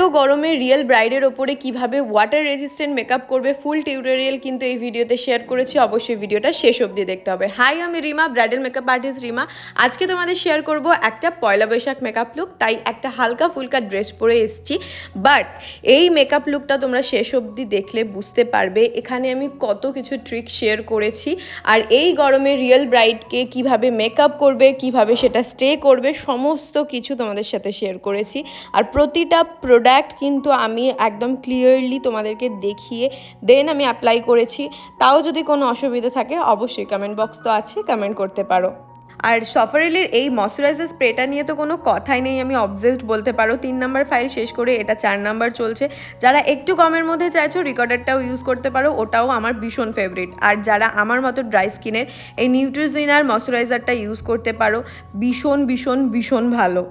এত গরমে রিয়েল ব্রাইডের ওপরে কীভাবে ওয়াটার রেজিস্ট্যান্ট মেকআপ করবে ফুল টিউটোরিয়াল কিন্তু এই ভিডিওতে শেয়ার করেছি, অবশ্যই ভিডিওটা শেষ অবধি দেখতে হবে। হাই আমি Rima bridal makeup artist Rima. আজকে তোমাদের শেয়ার করব একটা পয়লা বৈশাখ মেকআপ লুক তাই একটা হালকা ফুলকা ড্রেস পরে এসেছি। বাট এই মেকআপ লুকটা তোমরা শেষ অবধি দেখলে বুঝতে পারবে, এখানে আমি কত কিছু ট্রিক শেয়ার করেছি। আর এই গরমে রিয়েল ব্রাইডকে কীভাবে মেকআপ করবে, কীভাবে সেটা স্টে করবে, সমস্ত কিছু তোমাদের সাথে শেয়ার করেছি। আর প্রতিটা প্রোডাক্ট কিন্তু আমি একদম ক্লিয়ারলি তোমাদেরকে দেখিয়ে দেন আমি অ্যাপ্লাই করেছি। তাও যদি কোনো অসুবিধা থাকে, অবশ্যই কমেন্ট বক্স তো আছে কমেন্ট করতে পারো। আর সফারেলের এই ময়শ্চারাইজার স্প্রেটা নিয়ে তো কোনো কথাই নেই, আমি অবজেস্ট বলতে পারো। তিন নাম্বার ফাইল শেষ করে এটা চার নাম্বার চলছে। যারা একটু কমের মধ্যে চাইছো রিকর্ডারটাও ইউজ করতে পারো। ওটাও আমার ভীষণ ফেভারিট আর যারা আমার মতো ড্রাই স্কিনের এই নিউট্রিজিনার ময়শ্চারাইজারটা ইউজ করতে পারো, ভীষণ ভীষণ ভীষণ ভালো।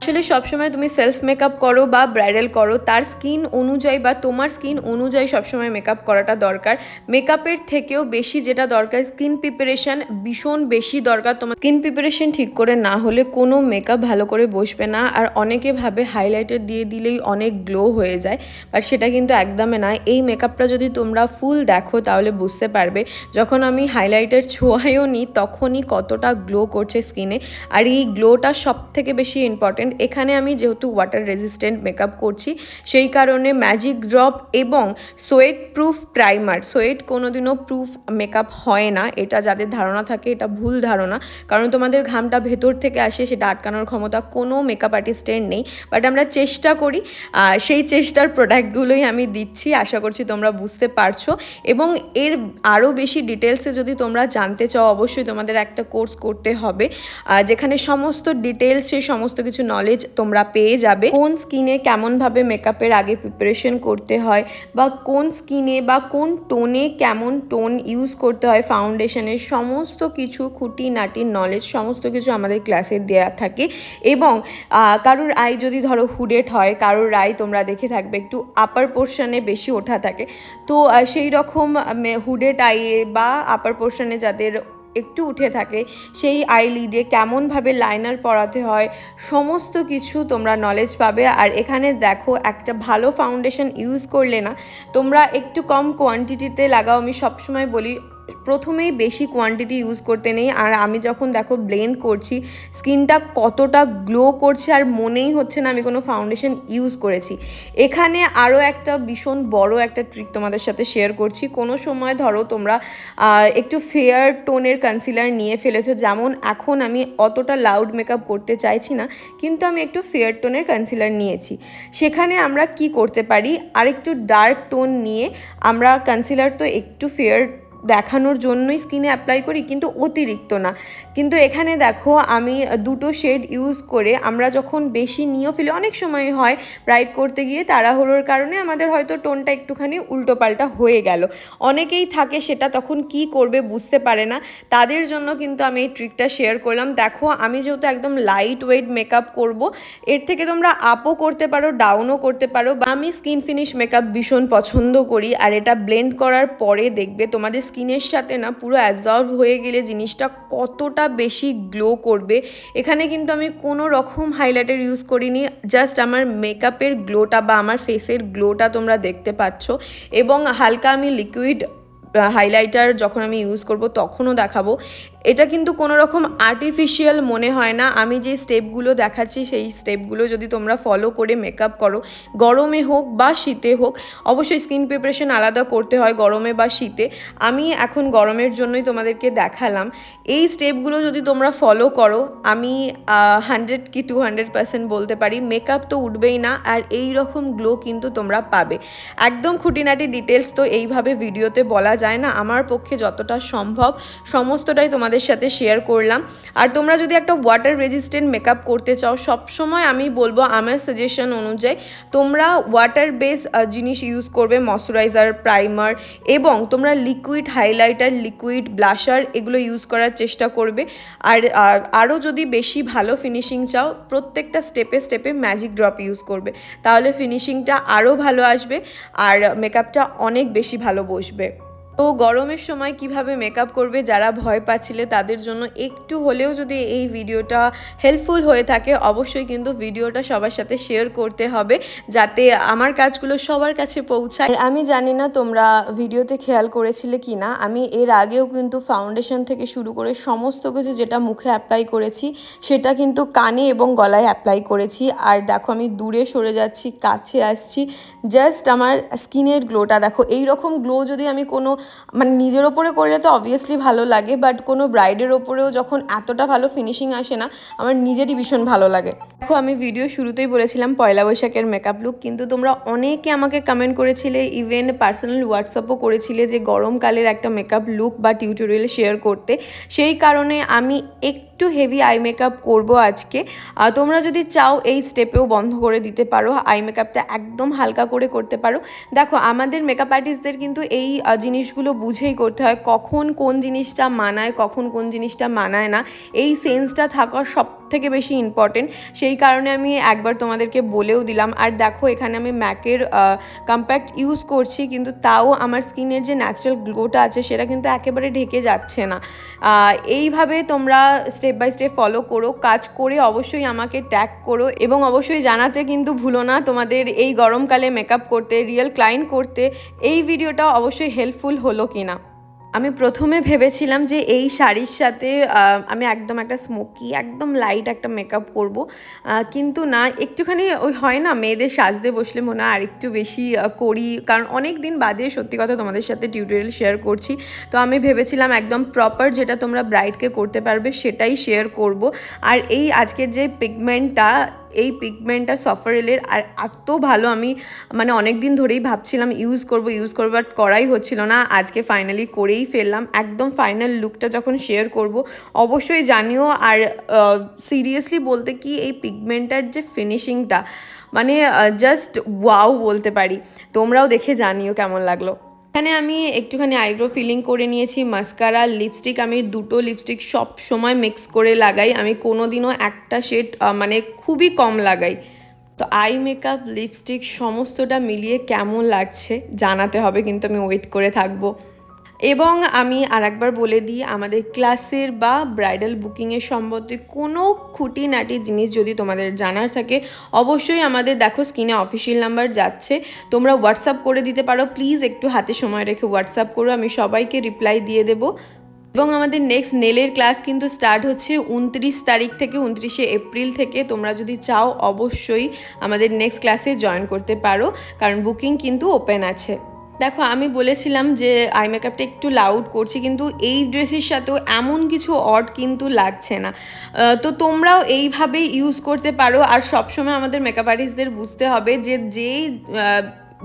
আসলে সবসময় তুমি সেলফ মেকআপ করো বা ব্রাইডাল করো, তার স্কিন অনুযায়ী বা তোমার স্কিন অনুযায়ী সবসময় মেকআপ করাটা দরকার। মেকআপের থেকেও বেশি যেটা দরকার স্কিন প্রিপারেশন ভীষণ বেশি দরকার তোমার। স্কিন প্রিপারেশন ঠিক করে না হলে কোনো মেকআপ ভালো করে বসবে না, আর অনেকে ভাবে হাইলাইটার দিয়ে দিলেই অনেক গ্লো হয়ে যায় বাট সেটা কিন্তু একদমই না। এই মেকআপটা যদি তোমরা ফুল দেখো তাহলে বুঝতে পারবে, যখন আমি হাইলাইটার ছোঁয়াইও নিই তখনই কতটা গ্লো করছে স্কিনে আর এই গ্লোটা সব থেকে বেশি ইম্পর্টেন্ট এখানে আমি যেহেতু ওয়াটার রেজিস্ট্যান্ট মেকআপ করছি, সেই কারণে ম্যাজিক ড্রপ এবং সোয়েট প্রুফ প্রাইমার সোয়েট কোনোদিনও প্রুফ মেকআপ হয় না, এটা যাদের ধারণা থাকে এটা ভুল ধারণা। কারণ তোমাদের ঘামটা ভেতর থেকে আসে, সেটা আটকানোর ক্ষমতা কোনো মেকআপ আর্টিস্টের নেই। বাট আমরা চেষ্টা করি সেই চেষ্টার প্রোডাক্টগুলোই আমি দিচ্ছি, আশা করছি তোমরা বুঝতে পারছ। এবং এর আরও বেশি ডিটেলসে যদি তোমরা জানতে চাও, অবশ্যই তোমাদের একটা কোর্স করতে হবে। যেখানে সমস্ত ডিটেলস সেই সমস্ত কিছু নলেজ তোমরা পেয়ে যাবে। কোন স্কিনে কেমনভাবে মেকআপের আগে প্রিপারেশন করতে হয় বা কোন স্কিনে বা কোন টোনে কেমন টোন ইউজ করতে হয় ফাউন্ডেশনের সমস্ত কিছু খুঁটি নাটির নলেজ সমস্ত কিছু আমাদের ক্লাসে দেওয়া থাকে এবং কারোর আই যদি ধরো হুডেট হয়, কারোর আই তোমরা দেখে থাকবে একটু আপার পোর্শনে বেশি ওঠা থাকে। তো সেই রকম হুডেট আইয়ে বা আপার পোর্শনে যাদের একটু উঠে থাকে। সেই আইলিডে কেমনভাবে লাইনার পরাতে হয়, সমস্ত কিছু তোমরা নলেজ পাবে। আর এখানে দেখো, একটা ভালো ফাউন্ডেশন ইউজ করলে না, তোমরা একটু কম কোয়ান্টিটিতে লাগাও। আমি সবসময় বলি প্রথমেই বেশি কোয়ান্টিটি ইউজ করতে নেই। আর আমি যখন দেখো ব্লেন্ড করছি, স্কিনটা কতটা গ্লো করছে আর মনেই হচ্ছে না আমি কোনো ফাউন্ডেশন ইউজ করেছি। এখানে আরও একটা ভীষণ বড় একটা ট্রিক তোমাদের সাথে শেয়ার করছি। কোনো সময় ধরো তোমরা একটু ফেয়ার টোনের কনসিলার নিয়ে ফেলেছো, যেমন এখন আমি অতটা লাউড মেকআপ করতে চাইছি না, কিন্তু আমি একটু ফেয়ার টোনের কনসিলার নিয়েছি। সেখানে আমরা কি করতে পারি? আরেকটু ডার্ক টোন নিয়ে আমরা কনসিলার তো একটু ফেয়ার দেখানোর জন্যই স্কিনে অ্যাপ্লাই করি, কিন্তু অতিরিক্ত না। কিন্তু এখানে দেখো, আমি দুটো শেড ইউজ করে আমরা যখন বেশি নিয়েও ফেলি, অনেক সময় হয় ব্রাইট করতে গিয়ে তাড়াহুড়োর কারণে আমাদের হয়তো টোনটা একটুখানি উল্টোপাল্টা হয়ে গেল। অনেকেই থাকে সেটা তখন কি করবে বুঝতে পারে না। তাদের জন্য কিন্তু আমি এই ট্রিকটা শেয়ার করলাম। দেখো, আমি যেহেতু একদম লাইট ওয়েট মেকআপ করব, এর থেকে তোমরা আপও করতে পারো ডাউনও করতে পারো। বা আমি স্কিন ফিনিশ মেকআপ ভীষণ পছন্দ করি, আর এটা ব্লেন্ড করার পরে দেখবে তোমাদের স্কিনের সাথে না পুরো অ্যাবজর্ভ হয়ে গেলে জিনিসটা কতটা বেশি গ্লো করবে, এখানে কিন্তু আমি কোনো রকম হাইলাইটার ইউজ করিনি জাস্ট আমার মেকআপের গ্লোটা বা আমার ফেসের গ্লোটা তোমরা দেখতে পাচ্ছ এবং হালকা আমি লিকুইড হাইলাইটার যখন আমি ইউজ করব তখনও দেখাবো। এটা কিন্তু কোনো রকম আর্টিফিশিয়াল মনে হয় না। আমি যে স্টেপগুলো দেখাচ্ছি, সেই স্টেপগুলো যদি তোমরা ফলো করে মেকআপ করো, গরমে হোক বা শীতে হোক, অবশ্যই স্কিন প্রিপারেশন আলাদা করতে হয় গরমে বা শীতে। আমি এখন গরমের জন্যই তোমাদেরকে দেখালাম। এই স্টেপগুলো যদি তোমরা ফলো করো, আমি হান্ড্রেড কি টু হান্ড্রেড পার্সেন্ট বলতে পারি মেকআপ তো উঠবেই না আর এই রকম গ্লো কিন্তু তোমরা পাবে। একদম খুঁটিনাটি ডিটেলস তো এইভাবে ভিডিওতে বলা যায় না। আমার পক্ষে যতটা সম্ভব, সমস্তটাই তোমাদের সাথে শেয়ার করলাম। আর তোমরা যদি একটা ওয়াটার রেজিস্ট্যান্ট মেকআপ করতে চাও, সবসময় আমি বলব আমার সাজেশন অনুযায়ী তোমরা ওয়াটার বেস জিনিস ইউজ করবে ময়শ্চারাইজার প্রাইমার এবং তোমরা লিকুইড হাইলাইটার লিকুইড ব্লাশার এগুলো ইউজ করার চেষ্টা করবে। আর আরও যদি বেশি ভালো ফিনিশিং চাও, প্রত্যেকটা স্টেপে স্টেপে ম্যাজিক ড্রপ ইউজ করবে। তাহলে ফিনিশিংটা আরও ভালো আসবে আর মেকআপটা অনেক বেশি ভালো বসবে। তো গরমের সময় কীভাবে মেকআপ করবে যারা ভয় পাচ্ছিলে তাদের জন্য একটু হলেও যদি এই ভিডিওটা হেল্পফুল হয়ে থাকে, অবশ্যই কিন্তু ভিডিওটা সবার সাথে শেয়ার করতে হবে যাতে আমার কাজগুলো সবার কাছে পৌঁছায়। আমি জানি না তোমরা ভিডিওতে খেয়াল করেছিলে কি না, আমি এর আগেও কিন্তু ফাউন্ডেশন থেকে শুরু করে সমস্ত কিছু যেটা মুখে অ্যাপ্লাই করেছি, সেটা কিন্তু কানে এবং গলায় অ্যাপ্লাই করেছি। আর দেখো আমি দূরে সরে যাচ্ছি, কাছে আসছি জাস্ট আমার স্কিনের গ্লোটা দেখো এই রকম গ্লো যদি আমি কোনো মানে নিজের ওপরে করলে তো অবভিয়াসলি ভালো লাগে বাট কোনো ব্রাইডের ওপরেও যখন এতটা ভালো ফিনিশিং আসে না, আমার নিজেরই ভীষণ ভালো লাগে। দেখো, আমি ভিডিও শুরুতেই বলেছিলাম পয়লা বৈশাখের মেকআপ লুক কিন্তু তোমরা অনেকে আমাকে কমেন্ট করেছিলে ইভেন পার্সোনাল হোয়াটসঅ্যাপও করেছিলে যে গরমকালের একটা মেকআপ লুক বা টিউটোরিয়াল শেয়ার করতে। সেই কারণে আমি একটু হেভি আই মেকআপ করব আজকে। তোমরা যদি চাও, এই স্টেপেও বন্ধ করে দিতে পারো। আই মেকআপটা একদম হালকা করে করতে পারো। দেখো, আমাদের মেকআপ আর্টিস্টদের কিন্তু এই জিনিসগুলো বুঝেই করতে হয়, কখন কোন জিনিসটা মানায়, কখন কোন জিনিসটা মানায় না। এই সেন্সটা থাকা সব থেকে বেশি ইম্পর্টেন্ট সেই কারণে আমি একবার তোমাদেরকে বলেও দিলাম। আর দেখো, এখানে আমি ম্যাকের কম্প্যাক্ট ইউজ করছি, কিন্তু তাও আমার স্কিনের যে ন্যাচারাল গ্লোটা আছে, সেটা কিন্তু একেবারে ঢেকে যাচ্ছে না। এইভাবে তোমরা স্টেপ বাই স্টেপ ফলো করো, কাজ করে অবশ্যই আমাকে ট্যাগ করো এবং অবশ্যই জানাতে কিন্তু ভুলো না তোমাদের এই গরমকালে মেকআপ করতে রিয়েল ক্লায়েন্ট করতে, এই ভিডিওটা অবশ্যই হেল্পফুল হলো কিনা। আমি প্রথমে ভেবেছিলাম যে এই শাড়ির সাথে আমি একদম একটা স্মোকি একদম লাইট একটা মেকআপ করব। কিন্তু না, একটুখানি ওই হয় না, মেয়েদের সাজতে বসলে মনে হয় আরেকটু বেশি করি। কারণ অনেক দিন বাদে, সত্যি কথা তোমাদের সাথে টিউটোরিয়াল শেয়ার করছি। তো আমি ভেবেছিলাম একদম প্রপার যেটা তোমরা ব্রাইডকে করতে পারবে, সেটাই শেয়ার করব। আর এই আজকের যে পিগমেন্টটা এই পিগমেন্টটা সফারেলের আর এত ভালো আমি মানে অনেক দিন ধরেই ভাবছিলাম ইউজ করব ইউজ করব বাট করাই হচ্ছিল না। আজকে ফাইনালি করেই ফেললাম। একদম ফাইনাল লুকটা যখন শেয়ার করব, অবশ্যই জানিও। আর সিরিয়াসলি বলতে কি, এই পিগমেন্টার যে ফিনিশিংটা মানে জাস্ট ওয়াও বলতে পারি। তোমরাও দেখে জানিও কেমন লাগল। এখানে আমি একটুখানি আইব্রো ফিলিং করে নিয়েছি, মাস্কারা, লিপস্টিক, আমি দুটো লিপস্টিক সব সময় মিক্স করে লাগাই, আমি কোনো দিনও একটা শেড মানে খুবই কম লাগাই। তো আই মেকআপ লিপস্টিক সমস্তটা মিলিয়ে কেমন লাগছে জানাতে হবে, কিন্তু আমি ওয়েট করে থাকব। এবং আমি আরেকবার বলে দিই, আমাদের ক্লাসের বা ব্রাইডাল বুকিংয়ের সম্বন্ধে কোনো খুঁটিনাটি জিনিস যদি তোমাদের জানার থাকে, অবশ্যই আমাদের দেখো স্ক্রিনে অফিসিয়াল নাম্বার যাচ্ছে। তোমরা হোয়াটসঅ্যাপ করে দিতে পারো। প্লিজ একটু হাতে সময় রেখে হোয়াটসঅ্যাপ করো। আমি সবাইকে রিপ্লাই দিয়ে দেবো। এবং আমাদের নেক্সট নেলের ক্লাস কিন্তু স্টার্ট হচ্ছে উনত্রিশ তারিখ থেকে উনত্রিশে এপ্রিল থেকে। তোমরা যদি চাও, অবশ্যই আমাদের নেক্সট ক্লাসে জয়েন করতে পারো। কারণ বুকিং কিন্তু ওপেন আছে। দেখো, আমি বলেছিলাম যে আই মেকআপটা একটু লাউড করছি, কিন্তু এই ড্রেসের সাথেও এমন কিছু অড কিন্তু লাগছে না। তো তোমরাও এইভাবেই ইউজ করতে পারো, আর সবসময় আমাদের মেকআপ আর্টিস্টদের বুঝতে হবে যে যেই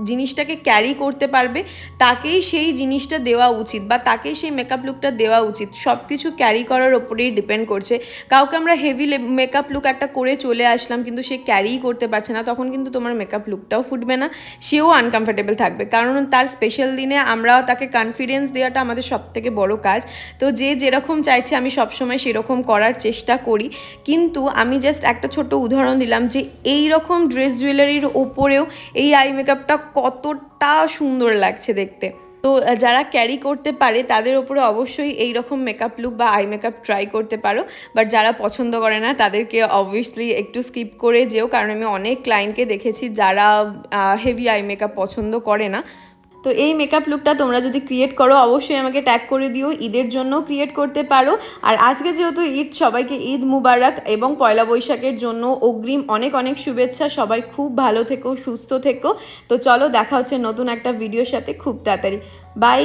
জিনিসটাকে ক্যারি করতে পারবে, তাকেই সেই জিনিসটা দেওয়া উচিত বা তাকেই সেই মেকআপ লুকটা দেওয়া উচিত। সব কিছু ক্যারি করার ওপরেই ডিপেন্ড করছে। কাউকে আমরা হেভি মেকআপ লুক একটা করে চলে আসলাম কিন্তু সে ক্যারিই করতে পারছে না, তখন কিন্তু তোমার মেকআপ লুকটাও ফুটবে না, সেও আনকমফর্টেবল থাকবে। কারণ তার স্পেশাল দিনে আমরা তাকে কনফিডেন্স দেওয়াটা আমাদের সব থেকে বড় কাজ। তো যে যেরকম চাইছে আমি সবসময় সেরকম করার চেষ্টা করি। কিন্তু আমি জাস্ট একটা ছোট উদাহরণ দিলাম যে এই রকম ড্রেস জুয়েলারির ওপরেও এই আই মেকআপটা কতটা সুন্দর লাগছে দেখতে। তো যারা ক্যারি করতে পারে, তাদের ওপরে অবশ্যই এই রকম মেকআপ লুক বা আই মেকআপ ট্রাই করতে পারো। বাট যারা পছন্দ করে না, তাদেরকে অবভিয়াসলি একটু স্কিপ করে যেও। কারণ আমি অনেক ক্লায়েন্টকে দেখেছি যারা হেভি আই মেকআপ পছন্দ করে না। তো এই মেকআপ লুকটা তোমরা যদি ক্রিয়েট করো, অবশ্যই আমাকে ট্যাগ করে দিও, ঈদের জন্য ক্রিয়েট করতে পারো। আর আজকে যেহেতু ঈদ, সবাইকে ঈদ মুবারক এবং পয়লা বৈশাখের জন্য অগ্রিম অনেক অনেক শুভেচ্ছা। সবাই খুব ভালো থেকো, সুস্থ থেকো। তো চলো দেখা হচ্ছে নতুন একটা ভিডিওর সাথে খুব তাড়াতাড়ি। বাই